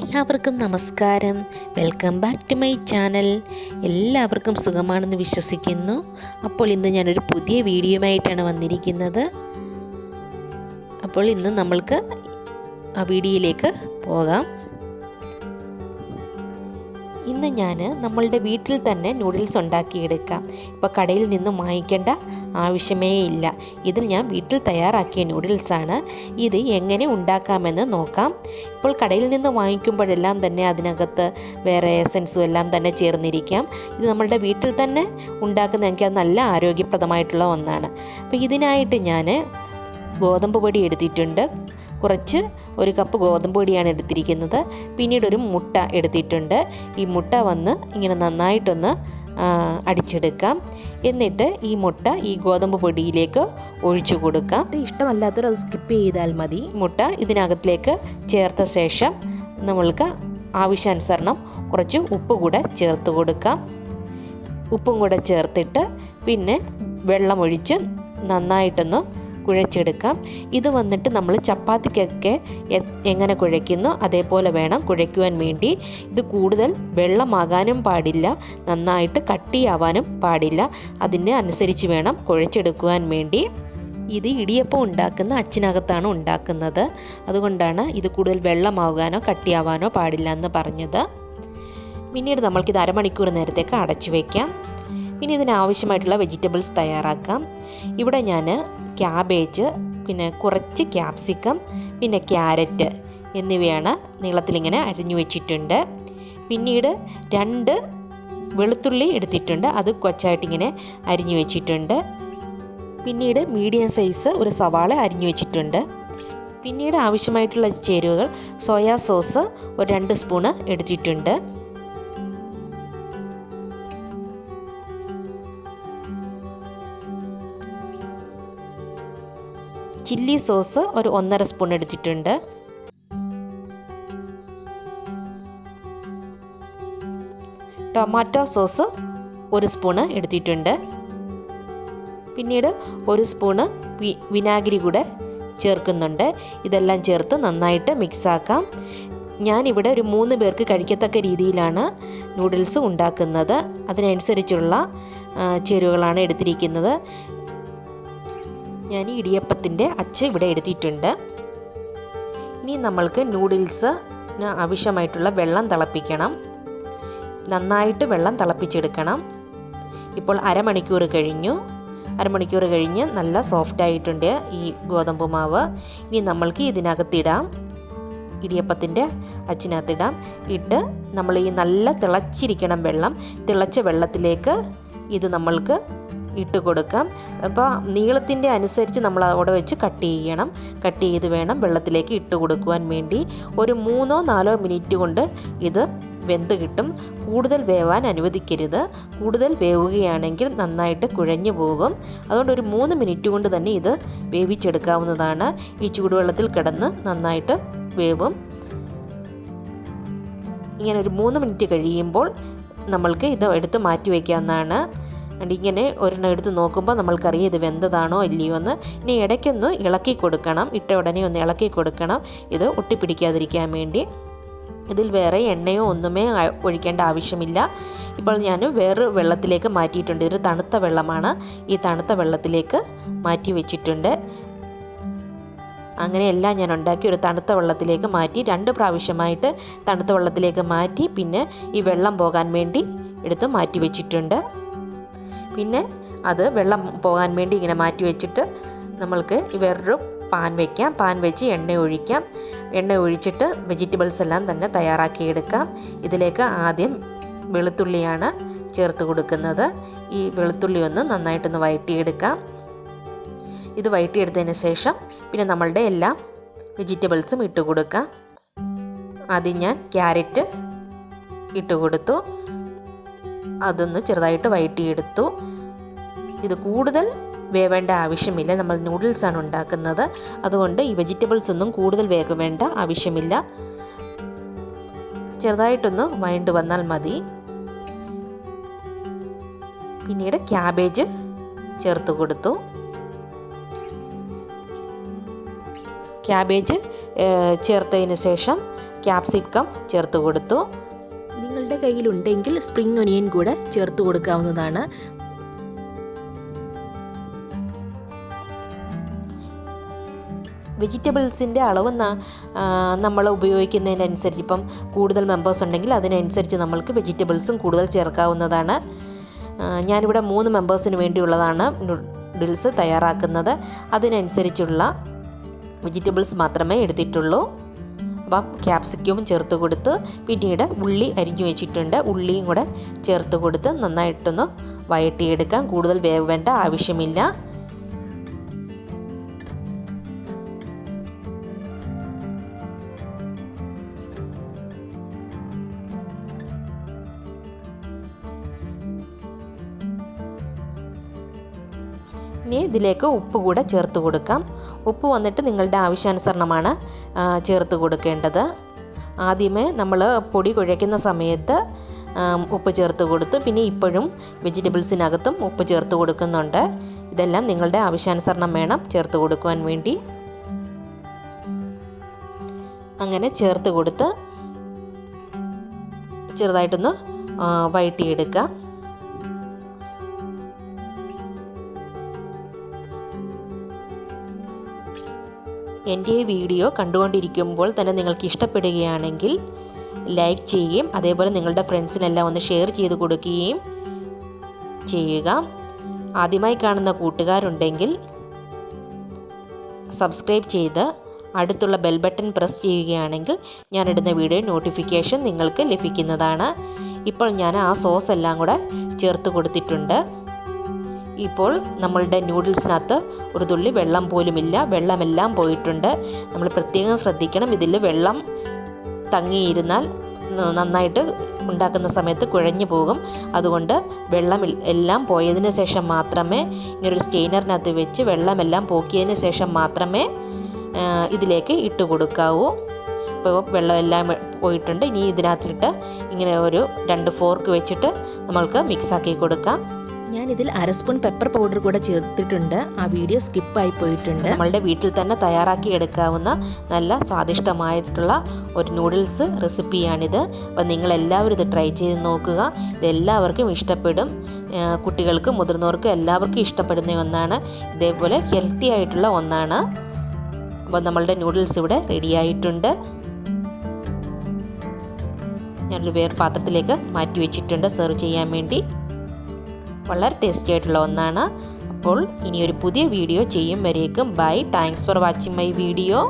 എല്ലാവർക്കും നമസ്കാരം. Welcome back to my channel എല്ലാവർക്കും സുഖമാണെന്ന് വിശ്വസിക്കുന്നു. അപ്പോൾ ഇന്ന് ഞാനൊരു പുതിയ വീഡിയോയുമായിട്ടാണ് വന്നിരിക്കുന്നത്. അപ്പോൾ ഇന്ന് നമ്മൾക്ക് ആ വീഡിയോയിലേക്ക് പോകാം. ഇന്ന് ഞാൻ നമ്മളുടെ വീട്ടിൽ തന്നെ നൂഡിൽസ് ഉണ്ടാക്കിയെടുക്കാം. ഇപ്പോൾ കടയിൽ നിന്നും വാങ്ങിക്കേണ്ട ആവശ്യമേ ഇല്ല. ഇതിൽ ഞാൻ വീട്ടിൽ തയ്യാറാക്കിയ നൂഡിൽസാണ് ഇത് എങ്ങനെ ഉണ്ടാക്കാമെന്ന് നോക്കാം. ഇപ്പോൾ കടയിൽ നിന്ന് വാങ്ങിക്കുമ്പോഴെല്ലാം തന്നെ അതിനകത്ത് വേറെ എസൻസും എല്ലാം തന്നെ ചേർന്നിരിക്കാം. ഇത് നമ്മളുടെ വീട്ടിൽ തന്നെ ഉണ്ടാക്കുന്ന എനിക്ക് അത് നല്ല ആരോഗ്യപ്രദമായിട്ടുള്ള ഒന്നാണ്. അപ്പോൾ ഇതിനായിട്ട് ഞാൻ ഗോതമ്പ് പൊടി എടുത്തിട്ടുണ്ട്. കുറച്ച് ഒരു കപ്പ് ഗോതമ്പ് പൊടിയാണ് എടുത്തിരിക്കുന്നത്. പിന്നീട് ഒരു മുട്ട എടുത്തിട്ടുണ്ട്. ഈ മുട്ട വന്ന് ഇങ്ങനെ നന്നായിട്ടൊന്ന് അടിച്ചെടുക്കാം. എന്നിട്ട് ഈ മുട്ട ഈ ഗോതമ്പ് പൊടിയിലേക്ക് ഒഴിച്ചു കൊടുക്കാം. ഇഷ്ടമല്ലാത്തവർ അത് സ്കിപ്പ് ചെയ്താൽ മതി. മുട്ട ഇതിനകത്തിലേക്ക് ചേർത്ത ശേഷം നമ്മൾക്ക് ആവശ്യാനുസരണം കുറച്ച് ഉപ്പ് കൂടെ ചേർത്ത് കൊടുക്കാം. ഉപ്പും കൂടെ ചേർത്തിട്ട് പിന്നെ വെള്ളമൊഴിച്ച് നന്നായിട്ടൊന്ന് കുഴച്ചെടുക്കാം. ഇത് വന്നിട്ട് നമ്മൾ ചപ്പാത്തിക്കൊക്കെ എങ്ങനെ കുഴയ്ക്കുന്നു അതേപോലെ വേണം കുഴയ്ക്കുവാൻ വേണ്ടി. ഇത് കൂടുതൽ വെള്ളമാകാനും പാടില്ല നന്നായിട്ട് കട്ടിയാവാനും പാടില്ല. അതിന് അനുസരിച്ച് വേണം കുഴച്ചെടുക്കുവാൻ വേണ്ടി. ഇത് ഇടിയപ്പം ഉണ്ടാക്കുന്ന അച്ചിനകത്താണ് ഉണ്ടാക്കുന്നത്. അതുകൊണ്ടാണ് ഇത് കൂടുതൽ വെള്ളമാകാനോ കട്ടിയാവാനോ പാടില്ല എന്ന് പറഞ്ഞത്. പിന്നീട് നമ്മൾക്കിത് അരമണിക്കൂർ നേരത്തേക്ക് അടച്ചു വയ്ക്കാം പിന്നെ ഇതിനാവശ്യമായിട്ടുള്ള വെജിറ്റബിൾസ് തയ്യാറാക്കാം. ഇവിടെ ഞാൻ ക്യാബേജ് പിന്നെ കുറച്ച് ക്യാപ്സിക്കം പിന്നെ ക്യാരറ്റ് എന്നിവയാണ് നീളത്തിലിങ്ങനെ അരിഞ്ഞു വെച്ചിട്ടുണ്ട്. പിന്നീട് രണ്ട് വെളുത്തുള്ളി എടുത്തിട്ടുണ്ട്. അത് കൊച്ചായിട്ടിങ്ങനെ അരിഞ്ഞു വെച്ചിട്ടുണ്ട്. പിന്നീട് മീഡിയം സൈസ് ഒരു സവാള അരിഞ്ഞു വെച്ചിട്ടുണ്ട്. പിന്നീട് ആവശ്യമായിട്ടുള്ള ചേരുവകൾ സോയാ സോസ് ഒരു രണ്ട് സ്പൂണ് എടുത്തിട്ടുണ്ട്. ചില്ലി സോസ് ഒരു ഒന്നര സ്പൂൺ എടുത്തിട്ടുണ്ട്. ടൊമാറ്റോ സോസ് ഒരു സ്പൂണ് എടുത്തിട്ടുണ്ട്. പിന്നീട് ഒരു സ്പൂണ് വിനാഗിരി കൂടെ ചേർക്കുന്നുണ്ട്. ഇതെല്ലാം ചേർത്ത് നന്നായിട്ട് മിക്സാക്കാം ഞാനിവിടെ ഒരു മൂന്ന് പേർക്ക് കഴിക്കത്തക്ക രീതിയിലാണ് നൂഡിൽസ് ഉണ്ടാക്കുന്നത്. അതിനനുസരിച്ചുള്ള ചേരുവകളാണ് എടുത്തിരിക്കുന്നത്. ഞാൻ ഈ ഇടിയപ്പത്തിന്റെ അച്ച് ഇവിടെ എടുത്തിട്ടുണ്ട്. ഇനി നമ്മൾക്ക് നൂഡിൽസ് ആവശ്യമായിട്ടുള്ള വെള്ളം തിളപ്പിക്കണം. നന്നായിട്ട് വെള്ളം തിളപ്പിച്ചെടുക്കണം. ഇപ്പോൾ അരമണിക്കൂർ കഴിഞ്ഞു. അരമണിക്കൂർ കഴിഞ്ഞ് നല്ല സോഫ്റ്റ് ആയിട്ടുണ്ട് ഈ ഗോതമ്പ് മാവ്. ഇനി നമ്മൾക്ക് ഇതിനകത്തിടാം ഇടിയപ്പത്തിന്റെ അച്ചിനകത്തിടാം ഇട്ട് നമ്മൾ ഈ നല്ല തിളച്ചിരിക്കണം വെള്ളം. തിളച്ച വെള്ളത്തിലേക്ക് ഇത് നമ്മൾക്ക് ഇട്ട് കൊടുക്കാം. അപ്പോൾ നീളത്തിന്റെ അനുസരിച്ച് നമ്മൾ അവിടെ വെച്ച് കട്ട് ചെയ്യണം. കട്ട് ചെയ്ത് വേണം വെള്ളത്തിലേക്ക് ഇട്ട് കൊടുക്കുവാൻ വേണ്ടി. ഒരു മൂന്നോ നാലോ മിനിറ്റ് കൊണ്ട് ഇത് വെന്ത് കിട്ടും. കൂടുതൽ വേവാൻ അനുവദിക്കരുത്. കൂടുതൽ വേവുകയാണെങ്കിൽ നന്നായിട്ട് കുഴഞ്ഞു പോകും. അതുകൊണ്ട് ഒരു മൂന്ന് മിനിറ്റ് കൊണ്ട് തന്നെ ഇത് വേവിച്ചെടുക്കാവുന്നതാണ്. ഈ ചൂടുവെള്ളത്തിൽ കിടന്ന് നന്നായിട്ട് വേവും. ഇങ്ങനെ ഒരു മൂന്ന് മിനിറ്റ് കഴിയുമ്പോൾ നമ്മൾക്ക് ഇത് എടുത്ത് മാറ്റി വയ്ക്കാവുന്നതാണ്. ഇങ്ങനെ ഒരെണ്ണം എടുത്ത് നോക്കുമ്പോൾ നമ്മൾക്കറിയാം ഇത് വെന്തതാണോ ഇല്ലയോ എന്ന്. ഇനി ഇടയ്ക്കൊന്ന് ഇളക്കി കൊടുക്കണം. ഇട്ട ഉടനെ ഒന്ന് ഇളക്കി കൊടുക്കണം. ഇത് ഒട്ടിപ്പിടിക്കാതിരിക്കാൻ വേണ്ടി. ഇതിൽ വേറെ എണ്ണയോ ഒന്നുമേ ഒഴിക്കേണ്ട ആവശ്യമില്ല. ഇപ്പോൾ ഞാൻ വേറെ വെള്ളത്തിലേക്ക് മാറ്റിയിട്ടുണ്ട്. ഇതൊരു തണുത്ത വെള്ളമാണ്. ഈ തണുത്ത വെള്ളത്തിലേക്ക് മാറ്റി വെച്ചിട്ടുണ്ട്. അങ്ങനെയെല്ലാം ഞാൻ ഉണ്ടാക്കി ഒരു തണുത്ത വെള്ളത്തിലേക്ക് മാറ്റി. രണ്ട് പ്രാവശ്യമായിട്ട് തണുത്ത വെള്ളത്തിലേക്ക് മാറ്റി. പിന്നെ ഈ വെള്ളം പോകാൻ വേണ്ടി എടുത്ത് മാറ്റി വെച്ചിട്ടുണ്ട്. പിന്നെ അത് വെള്ളം പോകാൻ വേണ്ടി ഇങ്ങനെ മാറ്റി വെച്ചിട്ട് നമ്മൾക്ക് വേറൊരു പാൻ വയ്ക്കാം പാൻ വെച്ച് എണ്ണ ഒഴിക്കാം. എണ്ണ ഒഴിച്ചിട്ട് വെജിറ്റബിൾസ് എല്ലാം തന്നെ തയ്യാറാക്കിയെടുക്കാം ഇതിലേക്ക് ആദ്യം വെളുത്തുള്ളിയാണ് ചേർത്ത് കൊടുക്കുന്നത്. ഈ വെളുത്തുള്ളി ഒന്ന് നന്നായിട്ടൊന്ന് വഴറ്റിയെടുക്കാം. ഇത് വഴറ്റിയെടുത്തതിന് ശേഷം പിന്നെ നമ്മളുടെ എല്ലാ വെജിറ്റബിൾസും ഇട്ട് കൊടുക്കാം. ആദ്യം ഞാൻ ക്യാരറ്റ് ഇട്ട് കൊടുത്തു. അതൊന്ന് ചെറുതായിട്ട് വഴറ്റിയെടുത്തു ഇത് കൂടുതൽ വേവേണ്ട ആവശ്യമില്ല. നമ്മൾ നൂഡിൽസാണ് ഉണ്ടാക്കുന്നത്. അതുകൊണ്ട് ഈ വെജിറ്റബിൾസ് ഒന്നും കൂടുതൽ വേഗവേണ്ട ആവശ്യമില്ല. ചെറുതായിട്ടൊന്ന് വഴണ്ട് വന്നാൽ മതി. പിന്നീട് ക്യാബേജ് ചേർത്ത് കൊടുത്തു. ക്യാബേജ് ചേർത്തതിന് ശേഷം ക്യാപ്സിക്കം ചേർത്ത് കൊടുത്തു. നിങ്ങളുടെ കയ്യിലുണ്ടെങ്കിൽ സ്പ്രിംഗ് ഒനിയൻ കൂടെ ചേർത്ത് കൊടുക്കാവുന്നതാണ്. വെജിറ്റബിൾസിന്റെ അളവ് നമ്മൾ ഉപയോഗിക്കുന്നതിനനുസരിച്ച് ഇപ്പം കൂടുതൽ മെമ്പേഴ്സ് ഉണ്ടെങ്കിൽ അതിനനുസരിച്ച് നമ്മൾക്ക് വെജിറ്റബിൾസും കൂടുതൽ ചേർക്കാവുന്നതാണ്. ഞാനിവിടെ മൂന്ന് മെമ്പേഴ്സിന് വേണ്ടിയുള്ളതാണ് നൂഡിൽസ് തയ്യാറാക്കുന്നത്. അതിനനുസരിച്ചുള്ള വെജിറ്റബിൾസ് മാത്രമേ എടുത്തിട്ടുള്ളൂ. അപ്പം ക്യാപ്സിക്കവും ചേർത്ത് കൊടുത്ത് പിന്നീട് ഉള്ളി അരിഞ്ഞു വെച്ചിട്ടുണ്ട്. ഉള്ളിയും കൂടെ ചേർത്ത് കൊടുത്ത് നന്നായിട്ടൊന്ന് വഴറ്റിയെടുക്കാം. കൂടുതൽ വേവേണ്ട ആവശ്യമില്ല. ഇനി ഇതിലേക്ക് ഉപ്പ് കൂടെ ചേർത്ത് കൊടുക്കാം. ഉപ്പ് വന്നിട്ട് നിങ്ങളുടെ ആവശ്യാനുസരണമാണ് ചേർത്ത് കൊടുക്കേണ്ടത്. ആദ്യമേ നമ്മൾ പൊടി കുഴയ്ക്കുന്ന സമയത്ത് ഉപ്പ് ചേർത്ത് കൊടുത്തു. പിന്നെ ഇപ്പോഴും വെജിറ്റബിൾസിനകത്തും ഉപ്പ് ചേർത്ത് കൊടുക്കുന്നുണ്ട്. ഇതെല്ലാം നിങ്ങളുടെ ആവശ്യാനുസരണം വേണം ചേർത്ത് കൊടുക്കുവാൻ വേണ്ടി. അങ്ങനെ ചേർത്ത് കൊടുത്ത് ചെറുതായിട്ടൊന്ന് വഴറ്റിയെടുക്കുക എന്റെ ഈ വീഡിയോ കണ്ടുകൊണ്ടിരിക്കുമ്പോൾ തന്നെ നിങ്ങൾക്ക് ഇഷ്ടപ്പെടുകയാണെങ്കിൽ ലൈക്ക് ചെയ്യുകയും അതേപോലെ നിങ്ങളുടെ ഫ്രണ്ട്സിനെല്ലാം ഒന്ന് ഷെയർ ചെയ്ത് കൊടുക്കുകയും ചെയ്യുക. ആദ്യമായി കാണുന്ന കൂട്ടുകാരുണ്ടെങ്കിൽ സബ്സ്ക്രൈബ് ചെയ്ത് അടുത്തുള്ള ബെൽ ബട്ടൺ പ്രസ് ചെയ്യുകയാണെങ്കിൽ ഞാൻ ഇടുന്ന വീഡിയോ നോട്ടിഫിക്കേഷൻ നിങ്ങൾക്ക് ലഭിക്കുന്നതാണ്. ഇപ്പോൾ ഞാൻ ആ സോസ് എല്ലാം കൂടെ ചേർത്ത് കൊടുത്തിട്ടുണ്ട്. ഇപ്പോൾ നമ്മളുടെ നൂഡിൽസിനകത്ത് ഒരു തുള്ളി വെള്ളം പോലുമില്ല. വെള്ളമെല്ലാം പോയിട്ടുണ്ട്. നമ്മൾ പ്രത്യേകം ശ്രദ്ധിക്കണം. ഇതിൽ വെള്ളം തങ്ങിയിരുന്നാൽ നന്നായിട്ട് ഉണ്ടാക്കുന്ന സമയത്ത് കുഴഞ്ഞു പോകും. അതുകൊണ്ട് വെള്ളം എല്ലാം പോയതിന് ശേഷം മാത്രമേ ഇങ്ങനൊരു സ്റ്റെയിനറിനകത്ത് വെച്ച് വെള്ളമെല്ലാം പോക്കിയതിന് ശേഷം മാത്രമേ ഇതിലേക്ക് ഇട്ട് കൊടുക്കാവൂ. ഇപ്പോൾ വെള്ളമെല്ലാം പോയിട്ടുണ്ട്. ഇനി ഇതിനകത്തിട്ട് ഇങ്ങനെ ഒരു രണ്ട് ഫോർക്ക് വെച്ചിട്ട് നമ്മൾക്ക് മിക്സാക്കി കൊടുക്കാം. ഞാനിതിൽ അര സ്പൂൺ പെപ്പർ പൗഡർ കൂടെ ചേർത്തിട്ടുണ്ട്. ആ വീഡിയോ സ്കിപ്പായി പോയിട്ടുണ്ട്. നമ്മളുടെ വീട്ടിൽ തന്നെ തയ്യാറാക്കി എടുക്കാവുന്ന നല്ല സ്വാദിഷ്ടമായിട്ടുള്ള ഒരു നൂഡിൽസ് റെസിപ്പിയാണിത് അപ്പം നിങ്ങൾ എല്ലാവരും ഇത് ട്രൈ ചെയ്ത് നോക്കുക. ഇത് എല്ലാവർക്കും ഇഷ്ടപ്പെടും കുട്ടികൾക്കും മുതിർന്നവർക്കും എല്ലാവർക്കും ഇഷ്ടപ്പെടുന്ന ഒന്നാണ്. ഇതേപോലെ ഹെൽത്തി ആയിട്ടുള്ള ഒന്നാണ്. അപ്പോൾ നമ്മളുടെ നൂഡിൽസ് ഇവിടെ റെഡിയായിട്ടുണ്ട് ഞാനൊരു വേറെ പാത്രത്തിലേക്ക് മാറ്റി വെച്ചിട്ടുണ്ട്. സെർവ് ചെയ്യാൻ വേണ്ടി. വളരെ ടേസ്റ്റി ആയിട്ടുള്ള ഒന്നാണ്. അപ്പോൾ ഒരു പുതിയ വീഡിയോ ചെയ്യും വരേക്കും. Bye thanks for watching my video